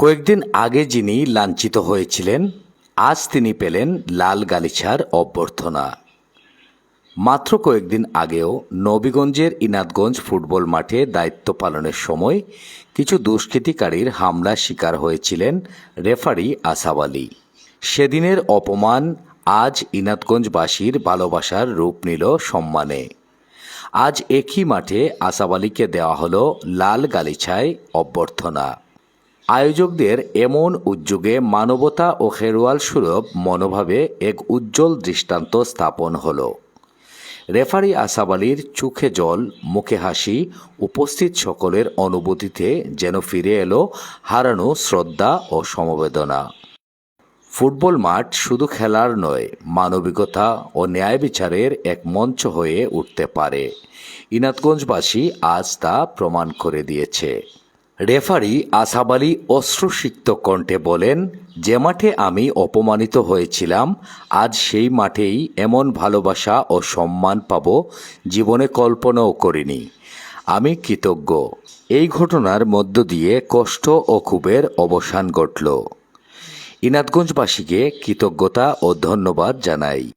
কয়েকদিন আগে যিনি লাঞ্ছিত হয়েছিলেন, আজ তিনি পেলেন লাল গালিছার অভ্যর্থনা। মাত্র কয়েকদিন আগেও নবীগঞ্জের ইনাদগঞ্জ ফুটবল মাঠে দায়িত্ব পালনের সময় কিছু দুষ্কৃতিকারীর হামলার শিকার হয়েছিলেন রেফারি আসাব আলী। সেদিনের অপমান আজ ইনাদগঞ্জবাসীর ভালোবাসার রূপ নিল সম্মানে। আজ একই মাঠে আসাব আলীকে দেওয়া হলো লাল গালিছায় অভ্যর্থনা। আয়োজকদের এমন উদ্যোগে মানবতা ও খেরোয়াল সুলভ মনোভাবে এক উজ্জ্বল দৃষ্টান্ত স্থাপন হলো। রেফারি আসাব আলীর চোখে জল, মুখে হাসি, উপস্থিত সকলের অনুভূতিতে যেন ফিরে এলো হারানো শ্রদ্ধা ও সমবেদনা। ফুটবল মাঠ শুধু খেলার নয়, মানবিকতা ও ন্যায় বিচারের এক মঞ্চ হয়ে উঠতে পারে। ইনাতগঞ্জবাসী আজ তা প্রমাণ করে দিয়েছে। রেফারি আসাব আলী অশ্রুসিক্ত কণ্ঠে বলেন, যে মাঠে আমি অপমানিত হয়েছিলাম, আজ সেই মাঠেই এমন ভালোবাসা ও সম্মান পাব, জীবনে কল্পনাও করিনি। আমি কৃতজ্ঞ। এই ঘটনার মধ্য দিয়ে কষ্ট ও ক্ষোভের অবসান ঘটল। ইনাতগঞ্জবাসীকে কৃতজ্ঞতা ও ধন্যবাদ জানাই।